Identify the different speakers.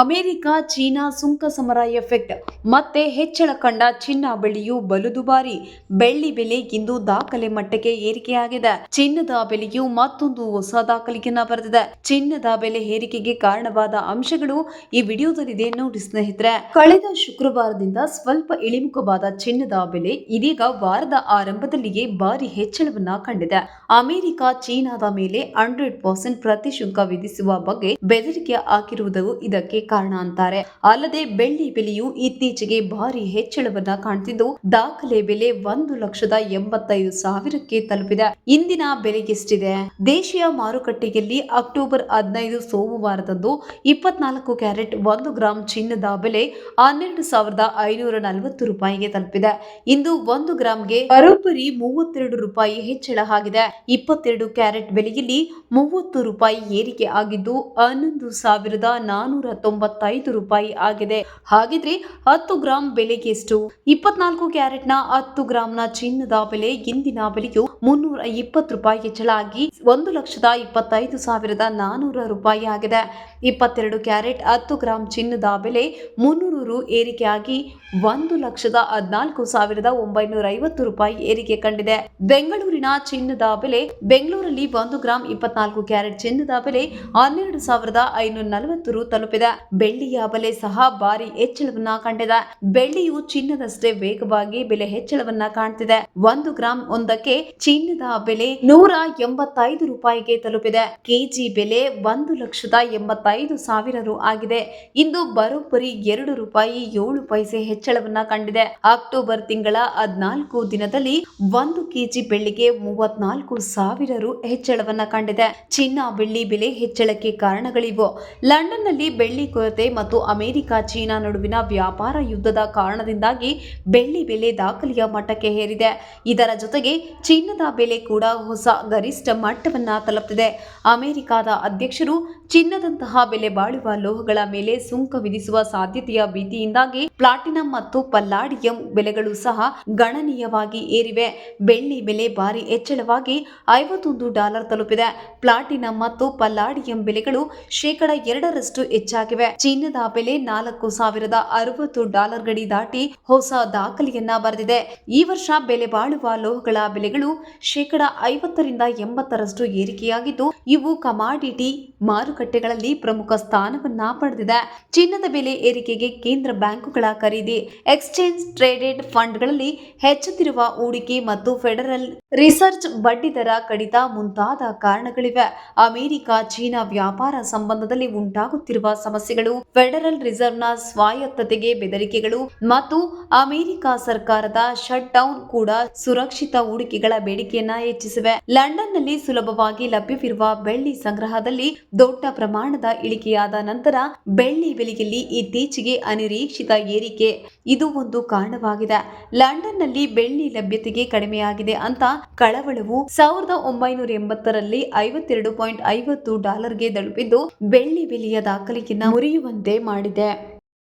Speaker 1: America, China ಸುಂಕ ಸಮರ effect. ಮತ್ತೆ ಹೆಚ್ಚಳ ಕಂಡ ಚಿನ್ನ ಬೆಳೆಯು ಬಲು ದುಬಾರಿ ಬೆಳ್ಳಿ ಬೆಲೆ ಇಂದು ದಾಖಲೆ ಮಟ್ಟಕ್ಕೆ ಏರಿಕೆಯಾಗಿದೆ. ಚಿನ್ನದ ಬೆಲೆಯು ಮತ್ತೊಂದು ಹೊಸ ದಾಖಲೆಯನ್ನ ಬರೆದಿದೆ. ಚಿನ್ನದ ಬೆಲೆ ಏರಿಕೆಗೆ ಕಾರಣವಾದ ಅಂಶಗಳು ಈ ವಿಡಿಯೋದಲ್ಲಿದೆ ನೋಡಿ ಸ್ನೇಹಿತರೆ. ಕಳೆದ ಶುಕ್ರವಾರದಿಂದ ಸ್ವಲ್ಪ ಇಳಿಮುಖವಾದ ಚಿನ್ನದ ಬೆಲೆ ಇದೀಗ ವಾರದ ಆರಂಭದಲ್ಲಿಯೇ ಭಾರಿ ಹೆಚ್ಚಳವನ್ನ ಕಂಡಿದೆ. ಅಮೆರಿಕ, ಚೀನಾದ ಮೇಲೆ ಹಂಡ್ರೆಡ್ ಪರ್ಸೆಂಟ್ ಪ್ರತಿಶುಲ್ಕ ವಿಧಿಸುವ ಬಗ್ಗೆ ಬೆದರಿಕೆ ಹಾಕಿರುವುದು ಇದಕ್ಕೆ ಕಾರಣ ಅಂತಾರೆ. ಅಲ್ಲದೆ ಬೆಳ್ಳಿ ಬೆಲೆಯು ಇತ್ತೀಚೆಗೆ ಭಾರಿ ಹೆಚ್ಚಳವನ್ನ ಕಾಣ್ತಿದ್ದು, ದಾಖಲೆ ಬೆಲೆ ಒಂದು ಲಕ್ಷದ ಎಂಬತ್ತೈದು ಸಾವಿರಕ್ಕೆ ತಲುಪಿದೆ. ಇಂದಿನ ಬೆಲೆ ಎಷ್ಟಿದೆ ದೇಶೀಯ ಮಾರುಕಟ್ಟೆಯಲ್ಲಿ ಅಕ್ಟೋಬರ್ ಹದಿನೈದು ಸೋಮವಾರದಂದು ಇಪ್ಪತ್ನಾಲ್ಕು ಕ್ಯಾರೆಟ್ ಒಂದು ಗ್ರಾಂ ಚಿನ್ನದ ಬೆಲೆ ಹನ್ನೆರಡು ಸಾವಿರದ ಐನೂರ ನಲವತ್ತು ರೂಪಾಯಿಗೆ ತಲುಪಿದೆ. ಇಂದು ಒಂದು ಗ್ರಾಂಗೆ ಬರೋಬ್ಬರಿ ಮೂವತ್ತೆರಡು ರೂಪಾಯಿ ಹೆಚ್ಚಳ ಆಗಿದೆ. ಇಪ್ಪತ್ತೆರಡು ಕ್ಯಾರೆಟ್ ಬೆಲೆಯಲ್ಲಿ ಮೂವತ್ತು ರೂಪಾಯಿ ಏರಿಕೆ ಆಗಿದ್ದು, ಹನ್ನೊಂದು ಸಾವಿರದ ನಾನೂರ ತೊಂಬತ್ತೈದು ರೂಪಾಯಿ ಆಗಿದೆ. ಹಾಗಿದ್ರೆ ಹತ್ತು ಗ್ರಾಂ ಬೆಲೆಗೆ ಎಷ್ಟು? ಇಪ್ಪತ್ನಾಲ್ಕು ಕ್ಯಾರೆಟ್ನ ಹತ್ತು ಗ್ರಾಂನ ಚಿನ್ನದ ಬೆಲೆ ಇಂದಿನ ಬೆಲೆಯು ಮುನ್ನೂರ ಇಪ್ಪತ್ತು ರೂಪಾಯಿ ಹೆಚ್ಚಳ ಆಗಿ ಒಂದು ಲಕ್ಷದ ಇಪ್ಪತ್ತೈದು ಸಾವಿರದ ನಾನೂರ ರೂಪಾಯಿ ಆಗಿದೆ. ಇಪ್ಪತ್ತೆರಡು ಕ್ಯಾರೆಟ್, ಹತ್ತು ಗ್ರಾಂ ಚಿನ್ನದ ಬೆಲೆ ಮುನ್ನೂರು ರು ಏರಿಕೆಯಾಗಿ ಒಂದು ಲಕ್ಷದ ಹದಿನಾಲ್ಕು ಸಾವಿರದ ಒಂಬೈನೂರ ಐವತ್ತು ರೂಪಾಯಿ ಏರಿಕೆ ಕಂಡಿದೆ. ಬೆಂಗಳೂರಿನ ಚಿನ್ನದ ಬೆಲೆ ಬೆಂಗಳೂರಲ್ಲಿ ಒಂದು ಗ್ರಾಂ ಇಪ್ಪತ್ನಾಲ್ಕು ಕ್ಯಾರೆಟ್ ಚಿನ್ನದ ಬೆಲೆ ಹನ್ನೆರಡು ಸಾವಿರದ ಐನೂರ ನಲವತ್ತು ರು ತಲುಪಿದೆ. ಬೆಳ್ಳಿಯ ಬೆಲೆ ಸಹ ಭಾರಿ ಹೆಚ್ಚಳವನ್ನ ಕಂಡಿದೆ. ಬೆಳ್ಳಿಯು ಚಿನ್ನದಷ್ಟೇ ವೇಗವಾಗಿ ಬೆಲೆ ಹೆಚ್ಚಳವನ್ನ ಕಾಣ್ತಿದೆ. ಒಂದು ಗ್ರಾಂ ಒಂದಕ್ಕೆ ಚಿನ್ನದ ಬೆಲೆ ನೂರ ಎಂಬತ್ತೈದು ರೂಪಾಯಿಗೆ ತಲುಪಿದೆ. ಕೆಜಿ ಬೆಲೆ ಒಂದು ಲಕ್ಷದ ಎಂಬತ್ತೈದು ಸಾವಿರ ರು ಆಗಿದೆ. ಇಂದು ಬರೋಬ್ಬರಿ ಎರಡು ರೂಪಾಯಿ ಏಳು ಪೈಸೆ ಹೆಚ್ಚಳವನ್ನ ಕಂಡಿದೆ. ಅಕ್ಟೋಬರ್ ತಿಂಗಳ ಹದಿನಾಲ್ಕು ದಿನದಲ್ಲಿ ಒಂದು ಕೆಜಿ ಬೆಳ್ಳಿಗೆ ಮೂವತ್ನಾಲ್ಕು ಸಾವಿರ ರು ಹೆಚ್ಚಳವನ್ನ ಕಂಡಿದೆ. ಚಿನ್ನ ಬೆಳ್ಳಿ ಬೆಲೆ ಹೆಚ್ಚಳಕ್ಕೆ ಕಾರಣಗಳಿವು. ಲಂಡನ್ನಲ್ಲಿ ಬೆಳ್ಳಿ ಕೊರತೆ ಮತ್ತು ಅಮೆರಿಕ ಚೀನಾ ನಡುವಿನ ವ್ಯಾಪಾರ ಯುದ್ಧದ ಕಾರಣದಿಂದಾಗಿ ಬೆಳ್ಳಿ ಬೆಲೆ ದಾಖಲೆಯ ಮಟ್ಟಕ್ಕೆ ಹೇರಿದೆ ಇದರ ಜೊತೆಗೆ ಚಿನ್ನದ ಬೆಲೆ ಕೂಡ ಹೊಸ ಗರಿಷ್ಠ ಮಟ್ಟವನ್ನ ತಲುಪಿದೆ ಅಮೆರಿಕದ ಅಧ್ಯಕ್ಷರು ಚಿನ್ನದಂತಹ ಬೆಲೆ ಬಾಳುವ ಲೋಹಗಳ ಮೇಲೆ ಸುಂಕ ವಿಧಿಸುವ ಸಾಧ್ಯತೆಯ ಭೀತಿಯಿಂದಾಗಿ ಪ್ಲಾಟಿನಂ ಮತ್ತು ಪಲ್ಲಾಡಿಯಂ ಬೆಲೆಗಳು ಸಹ ಗಣನೀಯವಾಗಿ ಏರಿವೆ. ಬೆಳ್ಳಿ ಬೆಲೆ ಭಾರಿ ಹೆಚ್ಚಳವಾಗಿ ಐವತ್ತೊಂದು ಡಾಲರ್ ತಲುಪಿದೆ. ಪ್ಲಾಟಿನಂ ಮತ್ತು ಪಲ್ಲಾಡಿಯಂ ಬೆಲೆಗಳು ಶೇಕಡ ಎರಡರಷ್ಟು ಹೆಚ್ಚಾಗಿವೆ ಚಿನ್ನದ ಬೆಲೆ ನಾಲ್ಕು ಸಾವಿರದ ಅರವತ್ತು ಡಾಲರ್ ಗಡಿ ದಾಟಿ ಹೊಸ ದಾಖಲೆಯನ್ನ ಬರೆದಿದೆ. ಈ ವರ್ಷ ಬೆಲೆ ಬಾಳುವ ಲೋಹಗಳ ಬೆಲೆಗಳು ಶೇಕಡ ಐವತ್ತರಿಂದ ಎಂಬತ್ತರಷ್ಟು ಏರಿಕೆಯಾಗಿದ್ದು, ಇವು ಕಮಾಡಿಟಿ ಮಾರುಕಟ್ಟೆಗಳಲ್ಲಿ ಪ್ರಮುಖ ಸ್ಥಾನವನ್ನ ಪಡೆದಿದೆ. ಚಿನ್ನದ ಬೆಲೆ ಏರಿಕೆಗೆ ಕೇಂದ್ರ ಬ್ಯಾಂಕುಗಳ ಖರೀದಿ, ಎಕ್ಸ್ಚೇಂಜ್ ಟ್ರೇಡೆಡ್ ಫಂಡ್ಗಳಲ್ಲಿ ಹೆಚ್ಚುತ್ತಿರುವ ಹೂಡಿಕೆ ಮತ್ತು ಫೆಡರಲ್ ರಿಸರ್ಚ್ ಬಡ್ಡಿ ದರ ಕಡಿತ ಮುಂತಾದ ಕಾರಣಗಳಿವೆ. ಅಮೆರಿಕ, ಚೀನಾ ವ್ಯಾಪಾರ ಸಂಬಂಧದಲ್ಲಿ ಉಂಟಾಗುತ್ತಿರುವ ಸಮಸ್ಯೆಗಳು ಫೆಡರಲ್ ರಿಸರ್ವ್ನ ಸ್ವಾಯತ್ತತೆಗೆ ಬೆದರಿಕೆಗಳು ಮತ್ತು ಅಮೆರಿಕ ಸರ್ಕಾರದ ಶಟ್ ಡೌನ್ ಕೂಡ ಸುರಕ್ಷಿತ ಹೂಡಿಕೆಗಳ ಬೇಡಿಕೆಯನ್ನ ಹೆಚ್ಚಿಸಿವೆ. ಲಂಡನ್ನಲ್ಲಿ ಸುಲಭವಾಗಿ ಲಭ್ಯವಿರುವ ಬೆಳ್ಳಿ ಸಂಗ್ರಹದಲ್ಲಿ ದೊಡ್ಡ ಪ್ರಮಾಣದ ಇಳಿಕೆಯಾದ ನಂತರ ಬೆಳ್ಳಿ ಬೆಲೆಯಲ್ಲಿ ಇತ್ತೀಚೆಗೆ ಅನಿರೀಕ್ಷಿತ ಏರಿಕೆ. ಇದು ಒಂದು ಕಾರಣವಾಗಿದೆ. ಲಂಡನ್ನಲ್ಲಿ ಬೆಳ್ಳಿ ಲಭ್ಯತೆಗೆ ಕಡಿಮೆಯಾಗಿದೆ ಅಂತ ಕಳವಳವು ಸಾವಿರದ ಒಂಬೈನೂರ ಎಂಬತ್ತರಲ್ಲಿ ಐವತ್ತೆರಡು ಪಾಯಿಂಟ್ ಐವತ್ತು ಡಾಲರ್ಗೆ ತಲುಪಿದ್ದು, ಬೆಳ್ಳಿ ಬೆಲೆಯ ದಾಖಲೆಯನ್ನ ಮುರಿಯುವಂತೆ ಮಾಡಿದೆ.